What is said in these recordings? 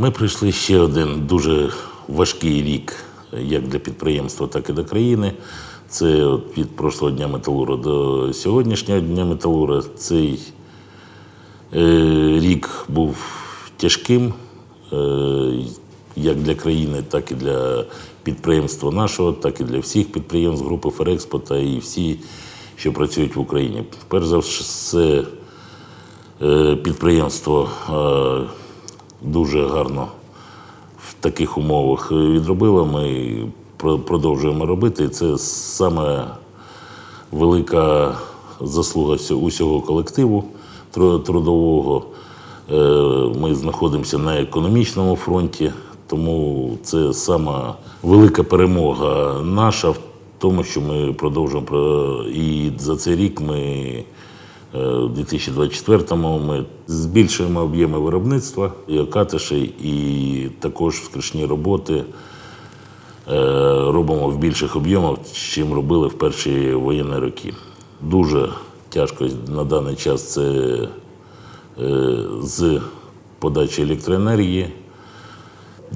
Ми пройшли ще один дуже важкий рік, як для підприємства, так і для країни. Це от від прошлого дня металура до сьогоднішнього дня металура. Цей е, рік був тяжким е, як для країни, так і для підприємства нашого, так і для всіх підприємств групи Ферекспо та і всі, що працюють в Україні. Перш за все, е, підприємство дуже гарно в таких умовах відробило. Ми продовжуємо робити. Це саме велика заслуга усього колективу трудового. Е, Ми знаходимося на економічному фронті, тому це сама велика перемога наша в тому, що ми продовжуємо і за цей рік ми у 2024-му ми збільшуємо об'єми виробництва і окатиші, і також вскришні роботи е, робимо в більших об'ємах, чим робили в перші воєнні роки. Дуже тяжко на даний час це е, з подачі електроенергії.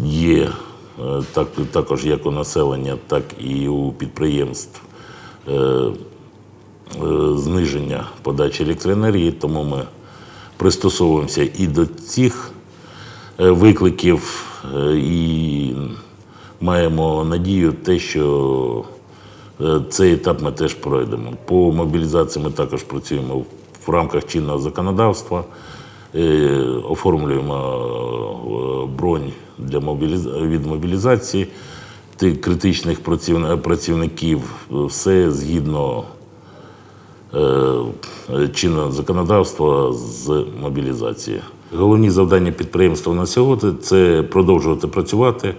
Є е, так, також як у населення, так і у підприємств е, е, зниження подачі електроенергії, тому ми пристосовуємося і до цих е, викликів, е, і маємо надію те, що е, цей етап ми теж пройдемо. По мобілізації ми також працюємо в рамках чинного законодавства, е, оформлюємо е, бронь для мобіліз... від мобілізації тих критичних працівни- працівників, все згідно е, чинного законодавства з мобілізації. Головні завдання підприємства на сьогодні це продовжувати працювати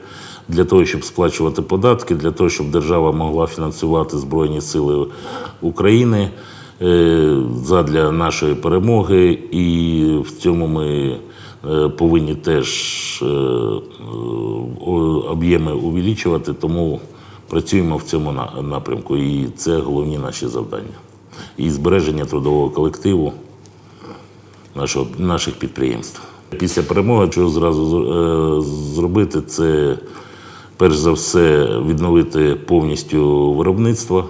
для того, щоб сплачувати податки, для того, щоб держава могла фінансувати Збройні Сили України е, задля нашої перемоги. І в цьому ми е, повинні теж е, об'єми увеличувати, тому працюємо в цьому напрямку. І це головні наші завдання. І збереження трудового колективу нашого, наших підприємств. Після перемоги, що зразу е, зробити, це перш за все відновити повністю виробництво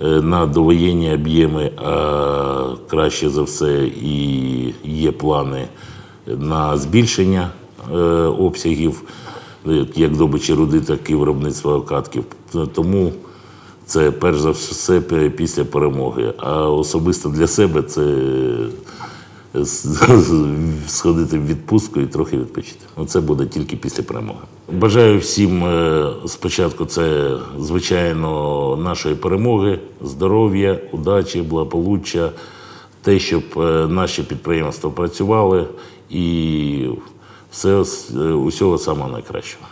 е, на довоєнні об'єми, а краще за все і є плани на збільшення е, обсягів як добичі руди, так і виробництва окатків. Тому це перш за все після перемоги. А особисто для себе це сходити в відпустку і трохи відпочити. Ну, Це буде тільки після перемоги. Бажаю всім е, спочатку це, звичайно, нашої перемоги, здоров'я, удачі, благополуччя, те, щоб е, наші підприємства працювали і все, е, усього самого найкращого.